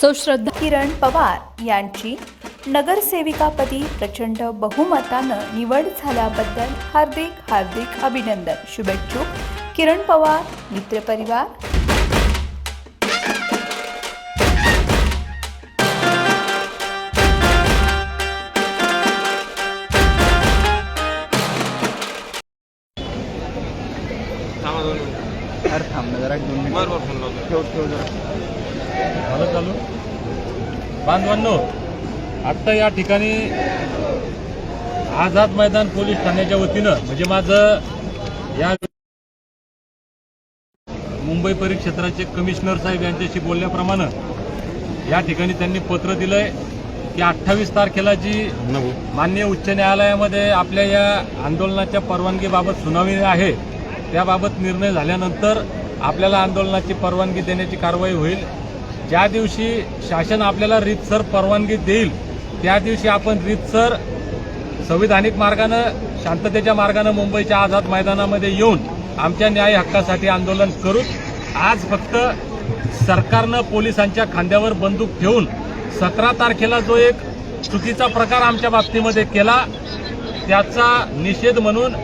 सौ श्रद्धा किरण पवार यांची नगरसेविकापदी प्रचंड बहुमतानं निवड झाल्याबद्दल हार्दिक हार्दिक अभिनंदन. शुभेच्छुक किरण पवार मित्रपरिवार थांबा दोन मिनिटं. अरे थांब ना जरा दोन मिनिट. ठेव ठेव जरा. झालं चालू. बांधवांनो आत्ता या ठिकाणी आझाद मैदान पोलीस ठाण्याच्या वतीनं म्हणजे माझं या मुंबई परिक्षेत्राचे कमिशनर साहेब यांच्याशी बोलल्याप्रमाणे या ठिकाणी त्यांनी पत्र दिलंय की अठ्ठावीस तारखेला जी मान्य उच्च न्यायालयामध्ये आपल्या या आंदोलनाच्या परवानगीबाबत सुनावणी आहे त्याबाबत निर्णय झाल्यानंतर आपल्याला आंदोलनाची परवानगी देण्याची कारवाई होईल. ज्या दिवशी शासन आपल्याला रीतसर परवानगी देईल त्या दिवशी आपण रीतसर संविधानिक मार्गानं शांततेच्या मार्गानं मुंबईच्या आझाद मैदानामध्ये येऊन आमच्या न्याय हक्कासाठी आंदोलन करू आज फक्त सरकारनं पोलिसांच्या खांद्यावर बंदूक ठेवून सतरा तारखेला जो एक चुकीचा प्रकार आमच्या बाबतीमध्ये केला त्याचा निषेध म्हणून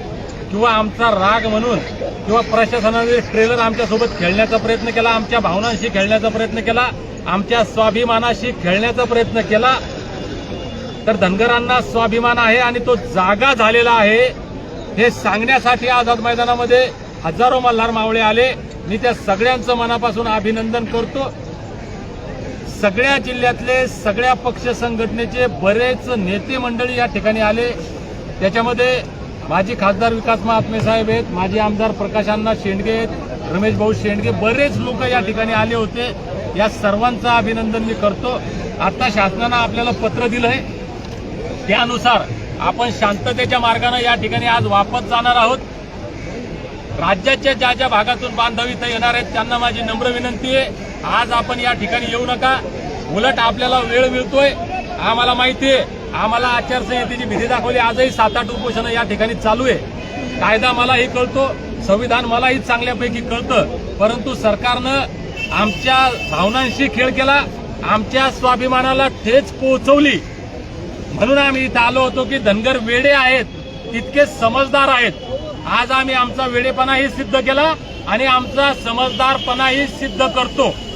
किंवा आमचा राग म्हणून किंवा प्रशासनाने ट्रेलर आमच्यासोबत खेळण्याचा प्रयत्न केला आमच्या भावनांशी खेळण्याचा प्रयत्न केला आमच्या स्वाभिमानाशी खेळण्याचा प्रयत्न केला. तर धनगरांना स्वाभिमान आहे आणि तो जागा झालेला आहे. हे सांगण्यासाठी आझाद मैदानामध्ये हजारो मल्हार मावळे आले. मी त्या सगळ्यांचं मनापासून अभिनंदन करतो. सगळ्या जिल्ह्यातले सगळ्या पक्ष संघटनेचे बरेच नेते मंडळी या ठिकाणी आले. त्याच्यामध्ये माजी खासदार विकास महात्मे साहेब आहेत माजी आमदार प्रकाशांना शेंडगे आहेत रमेश भाऊ शेंडगे बरेच लोक या ठिकाणी आले होते. या सर्वांचं अभिनंदन मी करतो. आता शासनानं आपल्याला पत्र दिलं आहे त्यानुसार आपण शांततेच्या मार्गानं या ठिकाणी आज वापस जाणार आहोत. राज्याच्या ज्या ज्या भागातून बांधव इथं येणार आहेत त्यांना माझी नम्र विनंती आहे. आज आपण या ठिकाणी येऊ नका. उलट आपल्याला वेळ मिळतोय. आम्हाला माहिती आहे आम्हाला आचारसंहितेची भीती दाखवली. आजही सात आठ उपोषणं या ठिकाणी चालू आहे. कायदा मलाही कळतो संविधान मलाही चांगल्यापैकी कळतं. परंतु सरकारनं आमच्या भावनांशी खेळ केला आमच्या स्वाभिमानाला ठेच पोहोचवली. म्हणून आम्ही इथं आलो होतो की धनगर वेडे आहेत तितके समजदार आहेत. आज आम्ही आमचा वेडेपणाही सिद्ध केला आणि आमचा समजदारपणाही सिद्ध करतो.